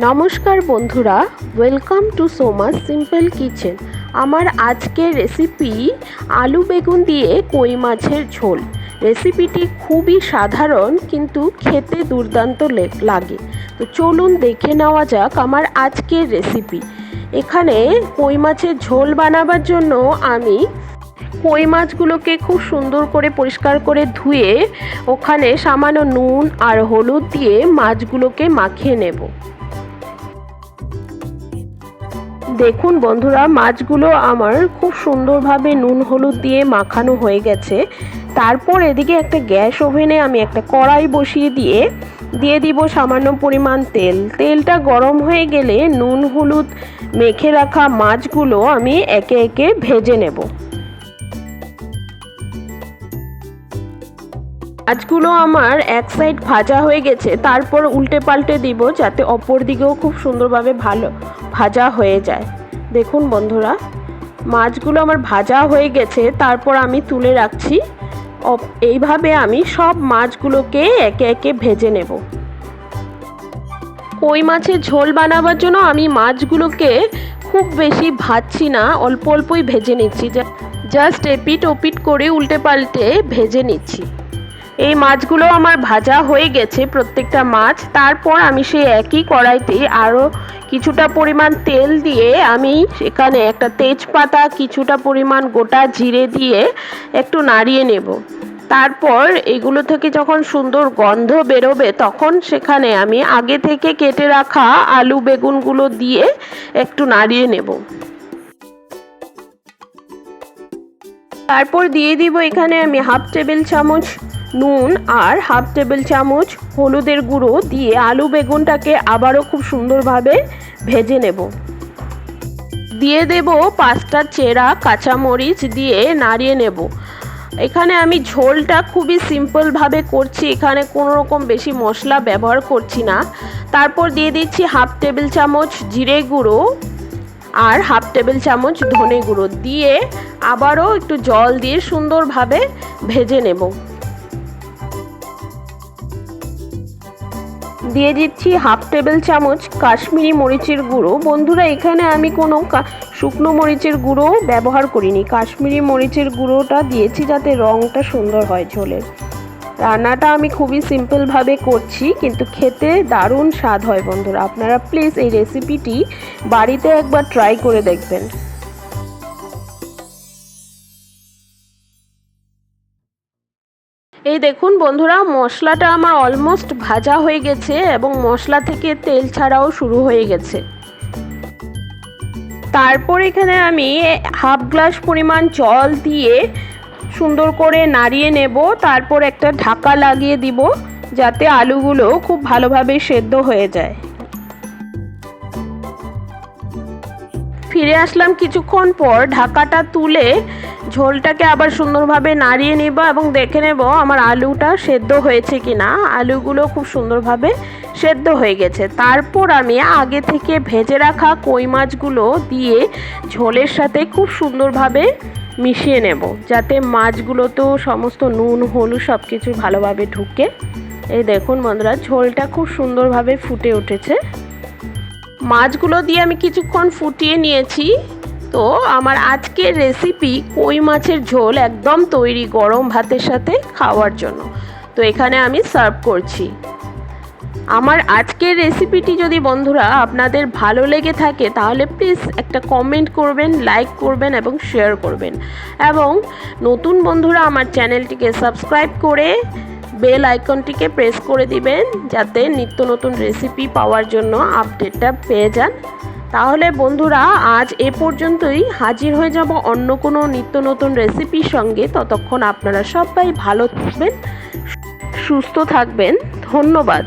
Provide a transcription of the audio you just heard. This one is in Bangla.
নমস্কার বন্ধুরা welcome to Soma's simple kitchen আমার আজকের রেসিপি আলু বেগুন দিয়ে কই মাছের ঝোল। রেসিপিটি খুবই সাধারণ, কিন্তু খেতে দুর্দান্ত লাগে। তো চলুন দেখে নেওয়া যাক আমার আজকের রেসিপি এখানে কই মাছের ঝোল বানাবার জন্য আমি কই মাছগুলোকে খুব সুন্দর করে পরিষ্কার করে ধুয়ে ওখানে সামান্য নুন আর হলুদ দিয়ে মাছগুলোকে মাখিয়ে নেব। দেখুন বন্ধুরা, মাছগুলো আমার খুব সুন্দরভাবে নুন হলুদ দিয়ে মাখানো হয়ে গেছে। তারপর এদিকে একটা গ্যাস ওভেনে আমি একটা কড়াই বসিয়ে দিয়ে দিয়ে দিব সামান্য পরিমাণ তেল। তেলটা গরম হয়ে গেলে নুন হলুদ মেখে রাখা মাছগুলো আমি একে একে ভেজে নেব। মাছগুলো আমার এক সাইড ভাজা হয়ে গেছে, তারপর উল্টে পাল্টে দিব যাতে অপর দিকেও খুব সুন্দরভাবে ভালো ভাজা হয়ে যায়। দেখুন বন্ধুরা, মাছগুলো আমার ভাজা হয়ে গেছে, তারপর আমি তুলে রাখছি। এইভাবে আমি সব মাছগুলোকে একে একে ভেজে নেব। কই মাছের ঝোল বানাবার জন্য আমি মাছগুলোকে খুব বেশি ভাজছি না, অল্প অল্পই ভেজে নিচ্ছি। জাস্ট এপিট ওপিট করে উল্টে পাল্টে ভেজে নিচ্ছি। এই মাছগুলো আমার ভাজা হয়ে গেছে প্রত্যেকটা মাছ। তারপর আমি সেই একই কড়াইতে আরও কিছুটা পরিমাণ তেল দিয়ে আমি এখানে একটা তেজপাতা কিছুটা পরিমাণ গোটা জিরে দিয়ে একটু নাড়িয়ে নেব। তারপর এগুলো থেকে যখন সুন্দর গন্ধ বেরোবে, তখন সেখানে আমি আগে থেকে কেটে রাখা আলু বেগুনগুলো দিয়ে একটু নাড়িয়ে নেব। তারপর দিয়ে দিব এখানে আমি হাফ টেবিল চামচ নুন আর হাফ টেবিল চামচ হলুদের গুঁড়ো দিয়ে আলু বেগুনটাকে আবারও খুব সুন্দরভাবে ভেজে নেব। দিয়ে দেব পাঁচটা চেরা কাঁচামরিচ দিয়ে নাড়িয়ে নেব। এখানে আমি ঝোলটা খুবই সিম্পলভাবে করছি, এখানে কোনো রকম বেশি মশলা ব্যবহার করছি না। তারপর দিয়ে দিচ্ছি হাফ টেবিল চামচ জিরে গুঁড়ো আর হাফ টেবিল চামচ ধনে গুঁড়ো। দিয়ে আবারও একটু জল দিয়ে সুন্দরভাবে ভেজে নেব। দিয়ে দিচ্ছি হাফ টেবিল চামচ কাশ্মীরি মরিচের গুঁড়ো। বন্ধুরা, এখানে আমি কোনো শুকনো মরিচের গুঁড়ো ব্যবহার করিনি। কাশ্মীরি মরিচের গুঁড়োটা দিয়েছি যাতে রঙটা সুন্দর হয় ঝোলের। রান্নাটা আমি খুবই সিম্পলভাবে করছি, কিন্তু খেতে দারুণ স্বাদ হয় বন্ধুরা। আপনারা প্লিজ এই রেসিপিটি বাড়িতে একবার ট্রাই করে দেখবেন। এই দেখুন বন্ধুরা, মশলাটা আমার অলমোস্ট ভাজা হয়ে গেছে এবং মশলা থেকে তেল ছাড়াও শুরু হয়ে গেছে। তারপর এখানে আমি হাফ গ্লাস পরিমাণ জল দিয়ে সুন্দর করে নাড়িয়ে নেব, তারপর একটা ঢাকা লাগিয়ে দিব, যাতে আলুগুলো খুব ভালোভাবে সেদ্ধ হয়ে যায়। ফিরে আসলাম কিছুক্ষণ পর ঢাকাটা তুলে ঝোলটাকে আবার সুন্দরভাবে নাড়িয়ে নেব এবং দেখে নেব আমার আলুটা সেদ্ধ হয়েছে কি না আলুগুলো খুব সুন্দরভাবে সেদ্ধ হয়ে গেছে। তারপর আমি আগে থেকে ভেজে রাখা কই মাছগুলো দিয়ে ঝোলের সাথে খুব সুন্দরভাবে মিশিয়ে নেব যাতে মাছগুলো তো সমস্ত নুন, হলুদ সব কিছু ভালোভাবে ঢুকে। এই দেখুন বন্ধুরা, ঝোলটা খুব সুন্দরভাবে ফুটে উঠেছে। মাছগুলো দিয়ে আমি কিছুক্ষণ ফুটিয়ে নিয়েছি। তো আমার আজকের রেসিপি কই মাছের ঝোল একদম তৈরি গরম ভাতের সাথে খাওয়ার জন্য। তো এখানে আমি সার্ভ করছি। আমার আজকের রেসিপিটি যদি বন্ধুরা আপনাদের ভালো লেগে থাকে, তাহলে প্লিজ একটা কমেন্ট করবেন লাইক করবেন এবং শেয়ার করবেন। এবং নতুন বন্ধুরা আমার চ্যানেলটিকে সাবস্ক্রাইব করে বেল আইকনটিকে প্রেস করে দিবেন যাতে নিত্য নতুন রেসিপি পাওয়ার জন্য আপডেটটা পেয়ে যান। তাহলে বন্ধুরা, আজ এ পর্যন্তই। হাজির হয়ে যাব অন্য কোনো নিত্য নতুন রেসিপির সঙ্গে। ততক্ষণ আপনারা সবাই ভালো থাকবেন, সুস্থ থাকবেন। ধন্যবাদ।